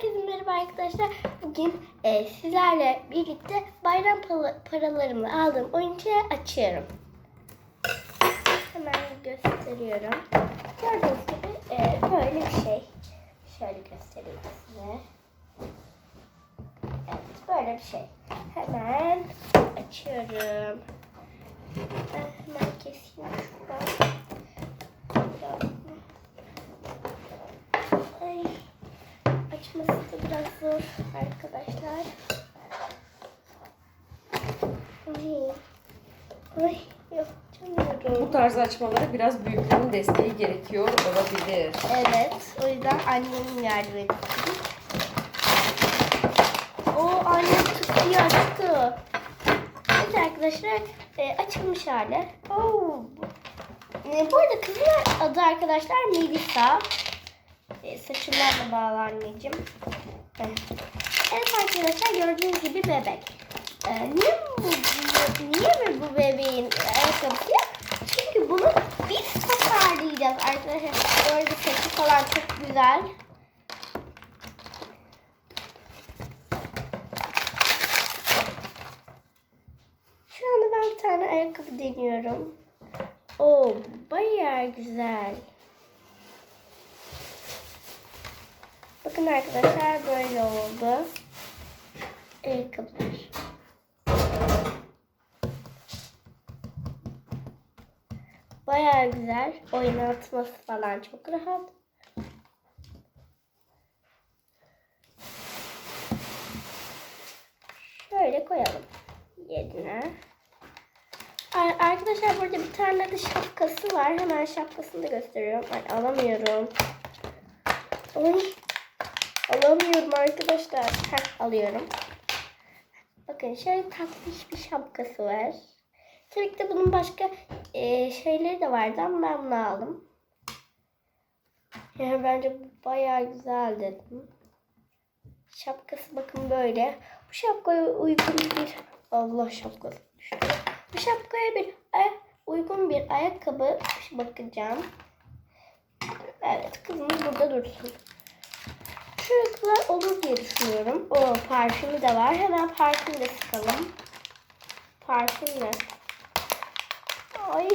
Herkese merhaba arkadaşlar. Bugün e, sizlerle birlikte bayram paralarımla aldığım oyuncağı açıyorum. Hemen gösteriyorum. Gördüğünüz gibi e, böyle bir şey. Şöyle göstereyim size. Evet böyle bir şey. Hemen açıyorum. Hemen keseyim şuradan Ay. Açması da biraz zor arkadaşlar. Ay, ay yok Bu tarz açmalara biraz büyüklerin desteği gerekiyor olabilir. Evet, o yüzden annemin yardım etti. O annem tıkıyor açtı. Evet arkadaşlar e, açılmış hali. Oo. E, bu arada kızın adı arkadaşlar Melisa. Saçından da bağlı anneciğim. Evet. evet arkadaşlar gördüğünüz gibi bebek. E, niye bu, niye mi bu bebeğin ayakkabısı yok? Çünkü bunu biz tasarlayacağız arkadaşlar. Bu arada saçı falan çok güzel. Şu anda ben bir tane ayakkabı deniyorum. Oo, bayağı güzel. Bakın arkadaşlar böyle oldu. Ayakkabılar. Bayağı güzel. Oynatması falan çok rahat. Şöyle koyalım yerine. Ar- Arkadaşlar burada bir tane de şapkası var. Hemen şapkasını da gösteriyorum. Ay alamıyorum. Ay. Alamıyorum arkadaşlar. Heh, alıyorum. Bakın şöyle tatlış bir şapkası var. Tabii ki de bunun başka e, şeyleri de vardı ama ben bunu aldım. Yani bence bayağı güzel dedim. Şapkası bakın böyle. Bu şapkaya uygun bir Allah şapkası düştü. Bu şapkaya bir ay- uygun bir ayakkabı bakacağım. Evet kızımız burada dursun. Şu ayakkabılar olur diye düşünüyorum. O parfümü de var. Hemen parfüm de sıkalım. Parfüm ne? Ay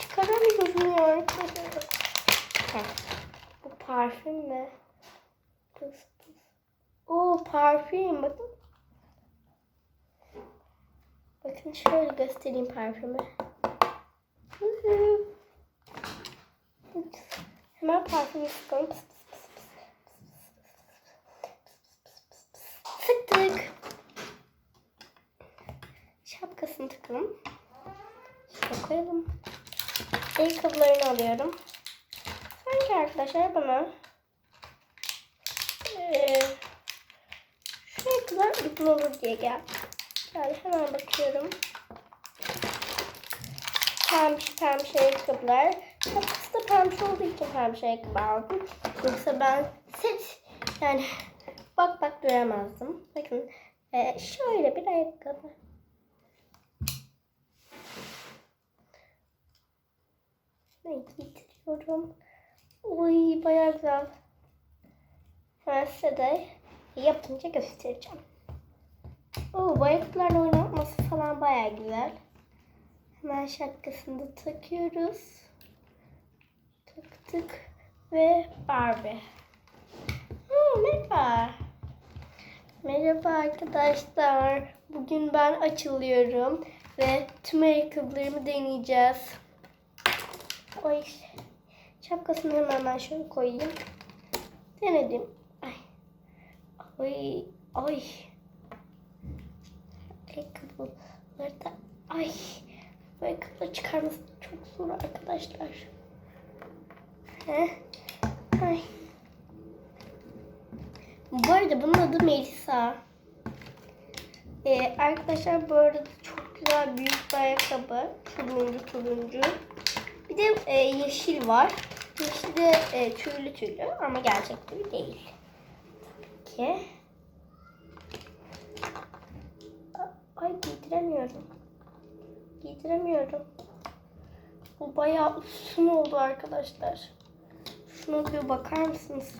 çıkaramıyorum ya. Bu parfüm ne? Tıs tıs. Oo parfüm bakın. Bakın şöyle göstereyim parfümü. Hemen parfümü sıkalım. Sıktık. Şapkasını takalım. Şöyle koyalım. Ayakkabılarını alıyorum. Sanki arkadaşlar bana eee şu ayakkabılar uygun olur diye geldi. Yani hemen bakıyorum. Pembiş pembiş ayakkabılar. Şapkası da pembiş olduğu için pembiş ayakkabı aldım. Yoksa ben set yani bak bak duramazdım. Bakın eee, şöyle bir ayakkabı. Ne getiriyorum. Uy bayağı güzel. Ben size de yapınca göstereceğim. Oo, bu ayakkabılarla oynatması falan bayağı güzel. Hemen şapkasını da takıyoruz. Taktık ve Barbie. Ha, merhaba. Merhaba arkadaşlar. Bugün ben açılıyorum ve tüm ayakkabılarımı deneyeceğiz. Ay, şapkasını hemen ben şöyle koyayım. Denedim. Ay. Ay. Ay. Ayakkabıları da ay. Bu ayakkabıları çıkarması çok zor arkadaşlar. Heh. Ay. Bu arada bunun adı Melisa. Ee, arkadaşlar bu arada çok güzel büyük bir ayakkabı. Turuncu turuncu. Bir de e, yeşil var. Yeşil de e, tüylü tüylü ama gerçek tüy değil. Tabii ki. Ay giydiremiyorum. Giydiremiyorum. Bu bayağı uzun oldu arkadaşlar. Şuna bir bakar mısınız?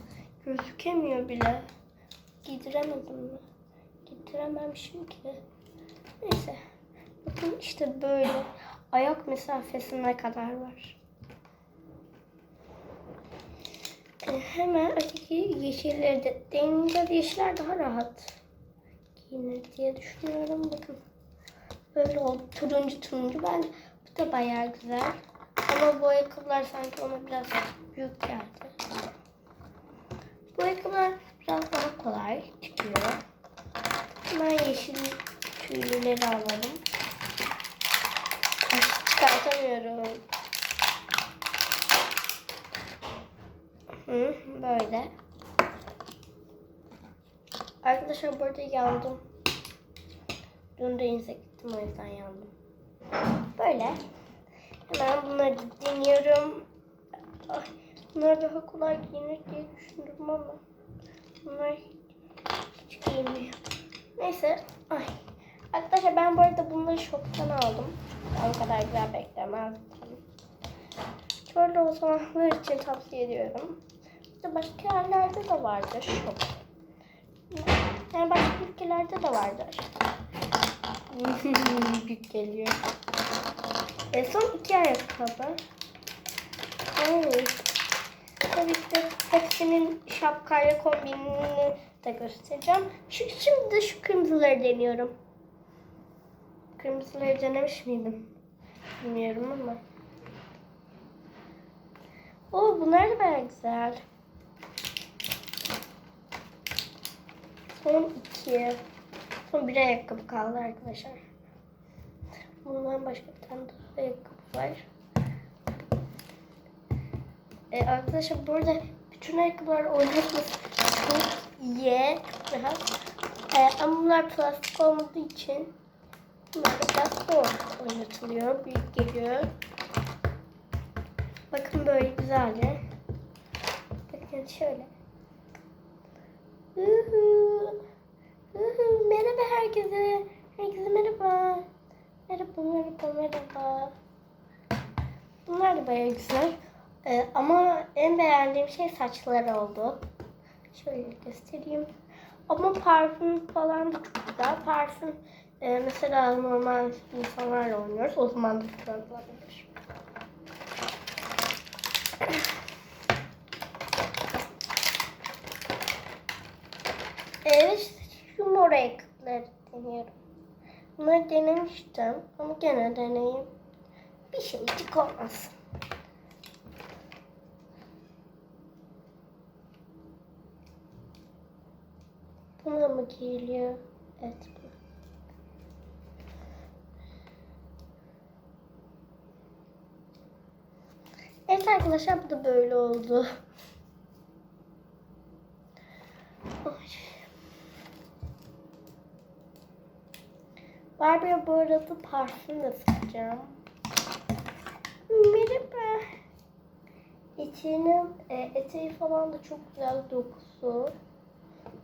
Gözükemiyor bile. Giydiremedim mi? Giydirememişim ki. Neyse. Bakın işte böyle. Ayak mesafesine kadar var. E, hemen öteki yeşilleri de deneyince yeşiller daha rahat giyinir diye düşünüyorum. Bakın. Böyle oldu. Turuncu turuncu. Ben bu da bayağı güzel. Ama bu ayakkabılar sanki ona biraz büyük geldi. Bu ayakkabılar biraz daha kolay çıkıyor. Ben yeşil tüylüleri alalım. Çıkartamıyorum. Hı, böyle. Arkadaşlar burada yandım. Dün denize gittim o yüzden yandım. Böyle. Hemen bunları deniyorum. Bunlar daha kolay giyinir diye düşündüm ama bunlar hiç giyinmiyor. Neyse. Ay. Arkadaşlar ben bu arada bunları shop'tan aldım. Ben o kadar güzel beklemezdim. Şöyle o zamanlar için tavsiye ediyorum. İşte başka yerlerde de vardır shop. Yani başka ülkelerde de vardır. Büyük geliyor. E son iki ayakkabı. Ay. Tabii ki hepsinin şapkayla kombinini de göstereceğim. Şu, şimdi de şu kırmızıları deniyorum. Kırmızıları denemiş miydim? Bilmiyorum ama. Oo bunlar da bayağı güzel. Son iki. Son bir ayakkabı kaldı arkadaşlar. Bundan başka bir tane daha ayakkabı var. Ee, arkadaşlar burada bütün ayakkabılar oynatması çok iyi. Çok rahat. Ee, ama bunlar plastik olmadığı için bunlar biraz zor oynatılıyor. Büyük geliyor. Bakın böyle güzeldi. Bakın şöyle. Uhu. Uhu. Merhaba herkese. Herkese merhaba. Merhaba, merhaba, merhaba. Bunlar da bayağı güzel. Ee, ama en beğendiğim şey saçları oldu. Şöyle göstereyim. Ama parfüm falan da çok güzel. Parfüm e, mesela normal insanlarla oynuyoruz. O zaman da güzel olabilir. Evet, şu mor ayakkabıları deniyorum. Bunları denemiştim ama gene deneyeyim. Bir şeycik olmaz. Buna mı giyiliyor? Evet. Evet arkadaşlar bu da böyle oldu. Barbie'ye bu arada parfüm de sıkacağım. Merhaba. İçinin e, eteği falan da çok güzel dokusu.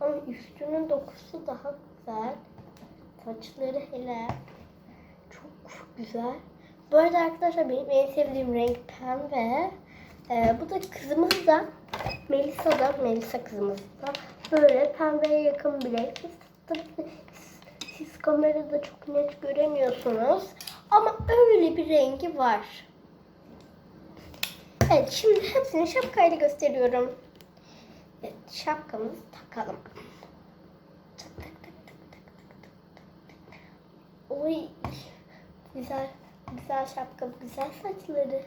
Ama üstünün dokusu daha güzel. Saçları hele çok güzel. Bu arada arkadaşlar benim en sevdiğim renk pembe. E, bu da kızımız da Melisa da Melisa kızımız da böyle pembeye yakın bir renk. Siz kamerada çok net göremiyorsunuz. Ama öyle bir rengi var. Evet şimdi hepsini şapkayla gösteriyorum. Evet şapkamızı takalım. Tak, tak, tak, tak, tak, tak, tak, tak. Oy güzel güzel şapka güzel saçları.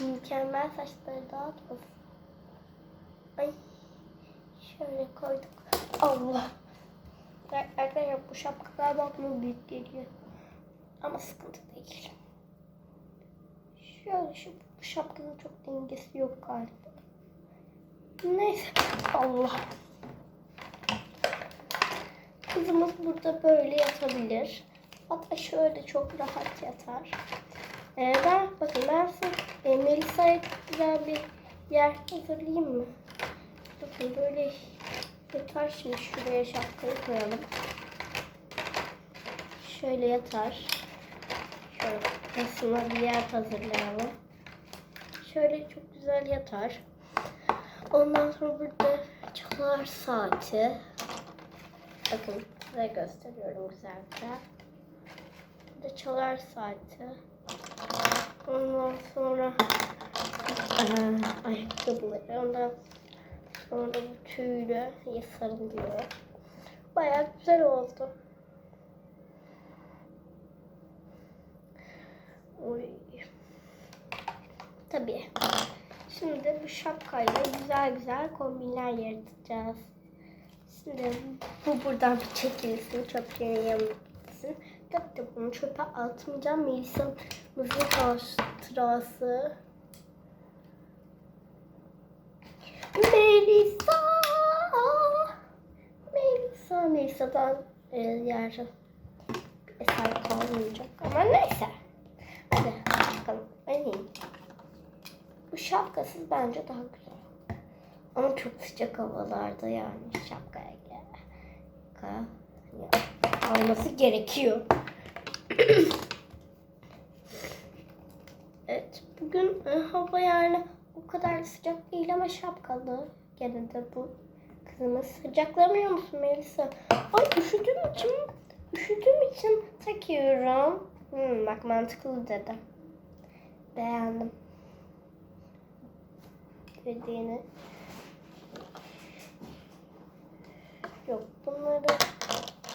Mükemmel saçları doğrusu. Ay şöyle koyduk. Allah. Arkadaşlar bu şapkalar bakma büyük geliyor. Ama sıkıntı değil. Şöyle şu bu şapkanın çok dengesi yok galiba. Neyse. Allah. Kızımız burada böyle yatabilir. Hatta şöyle çok rahat yatar. Ee, ben bakın ben size e, Melisa'ya güzel bir yer hazırlayayım mı? Bakın böyle yatar şimdi şuraya şapkayı koyalım. Şöyle yatar. Şöyle kafasına bir yer hazırlayalım. Şöyle çok güzel yatar. Ondan sonra burada çalar saati. Bakın size gösteriyorum güzel güzel. Burada çalar saati. Ondan sonra eee, ayakkabıları. Ondan sonra bu tüylü sarılıyor. Bayağı güzel oldu. Oy. Tabii. Şimdi bu şapkayla güzel güzel kombinler yaratacağız. Şimdi bu buradan bir çekilsin. Yanına gitsin. Tabii de bunu çöpe atmayacağım. Melisa'mızın hatırası. Melisa. Melisa. Melisa'dan e, yarın eser kalmayacak. Ama neyse. Bu şapkasız bence daha güzel. Ama çok sıcak havalarda yani şapkaya gel. Yani alması gerekiyor. evet bugün e, hava yani o kadar sıcak değil ama şapkalı. Gene de bu kızımız. Sıcaklamıyor musun Melisa? Ay üşüdüğüm için üşüdüğüm için takıyorum. Hmm, bak mantıklı dedi. Beğendim. Dediğini. Yok bunları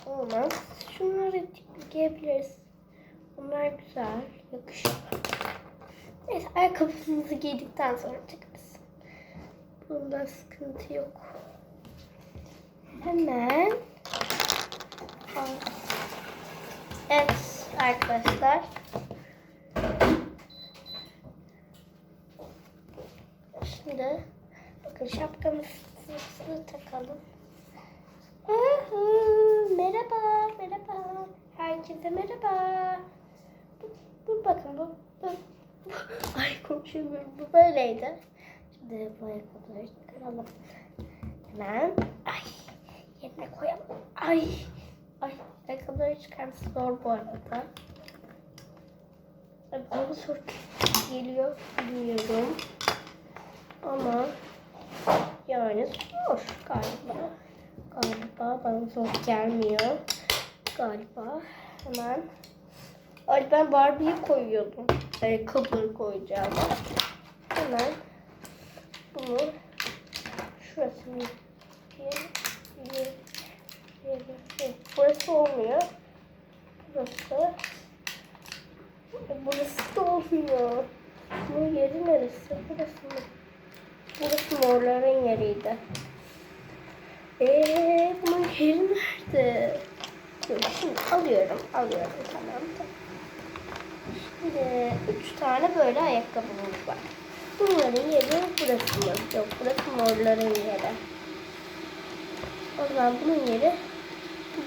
olmaz. Şunları giyebiliriz. Bunlar güzel. Yakışıyor. Neyse ayakkabımızı giydikten sonra çıkarız. Bunda sıkıntı yok. Hemen. Evet arkadaşlar. Şimdi bakın şapkamızı takalım. Aha, merhaba, merhaba. Herkese merhaba. Bu, bu bakın bu, bu, bu. Ay konuşamıyorum. Bu böyleydi. Şimdi bu ayakkabıları çıkaralım. Hemen. Ay yerine koyalım. Ay. Ay ayakkabıları çıkarması zor bu arada. Bana zor geliyor bilmiyorum. Ama yani zor galiba. Galiba bana zor gelmiyor. Galiba hemen. Ay ben Barbie'yi koyuyordum. Ayakkabıları koyacağım. Hemen bunu şurasını. Burası olmuyor. Burası. Burası da olmuyor. Bunun yeri neresi? Burası mı? Burası morların yeriydi. Eee bunun yeri nerede? Dur, Şimdi alıyorum, alıyorum tamam. tamam. Şimdi üç tane böyle ayakkabımız var. Bunların yeri burası mı? Yok burası morların yeri. O zaman bunun yeri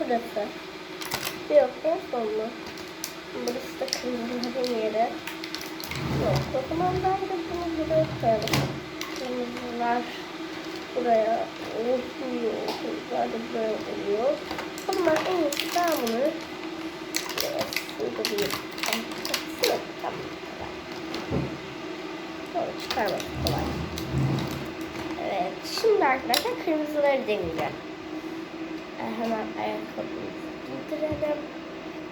burası. Yok en son mu? Burası da kırmızıların yeri. Yok o zaman ben de bunu buraya koyalım. Kırmızılar buraya oluyor. Kırmızılar da buraya oluyor. O zaman en iyisi ben bunu bir sınıf tamam. Sonra çıkarmak kolay. Evet. Şimdi arkadaşlar kırmızıları deneyeceğim. Hemen ayakkabımızı giydirelim.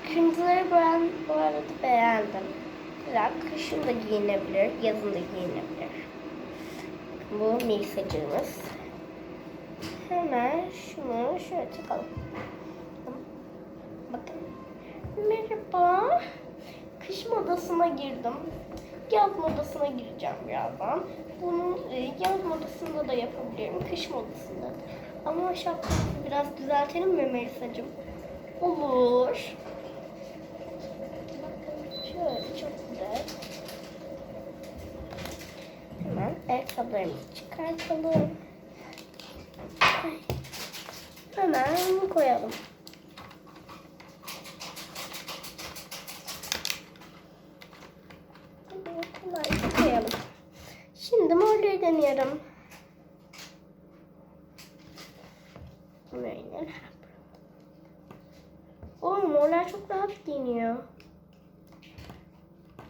Kırmızıları ben bu arada beğendim. Güzel. Kışın da giyinebilir, yazın da giyinebilir. Bu Melisa'cığımız. Hemen şunu şöyle takalım. Bakın. Merhaba. Kış modasına girdim. Yaz modasına gireceğim birazdan. Bunu e, yaz modasında da yapabilirim. Kış modasında da. Ama şapkamızı biraz düzeltelim mi Melisa'cığım? Olur. Bakın şöyle çok güzel. Hemen ayakkabılarımızı çıkartalım. Hemen koyalım. Koyalım. Şimdi morluyu deneyelim. Böyle. O morlar çok rahat giyiniyor.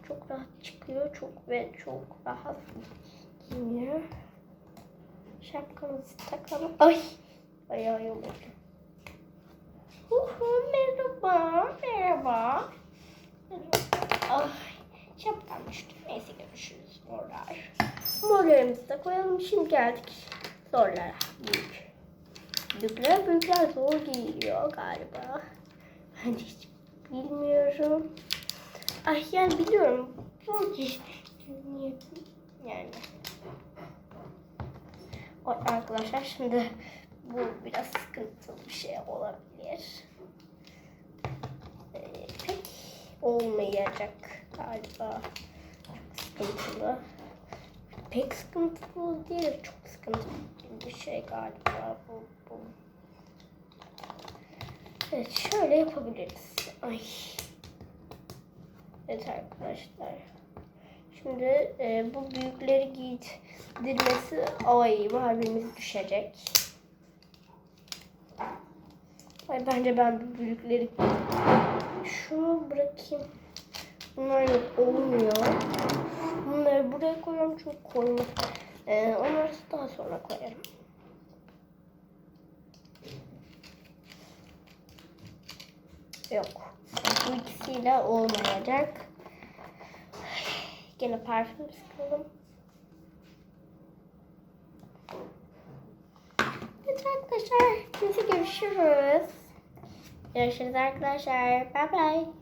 Çok rahat çıkıyor çok ve çok rahat giyiniyor. Şapkamızı takalım. Ay! Ayağı yolacak. Merhaba. Ay, şapkam düştü. Neyse görüşürüz. Morlar. Morlarımızı da koyalım. Şimdi geldik zorlara. Büyük. Büyükler büyükler zor geliyor galiba. Ben hiç bilmiyorum. Ay yani biliyorum. Zor ki. Yani. Arkadaşlar şimdi bu biraz sıkıntılı bir şey olabilir. Ee, pek olmayacak galiba. Çok sıkıntılı. Pek sıkıntılı değil, çok sıkıntılı bir şey galiba bu. bu. Evet, şöyle yapabiliriz. Ay. Evet arkadaşlar. Şimdi e, bu büyükleri giydirmesi ay kalbimiz düşecek. Ay bence ben bu büyükleri şunu bırakayım. Bunlar yok olmuyor. Bunları buraya koyuyorum çünkü koymak. Ee, onları daha sonra koyarım. Yok. Bu ikisiyle olmayacak. Gene parfüm sıkalım. Evet arkadaşlar. Hepinize görüşürüz. Görüşürüz arkadaşlar. Bye bye.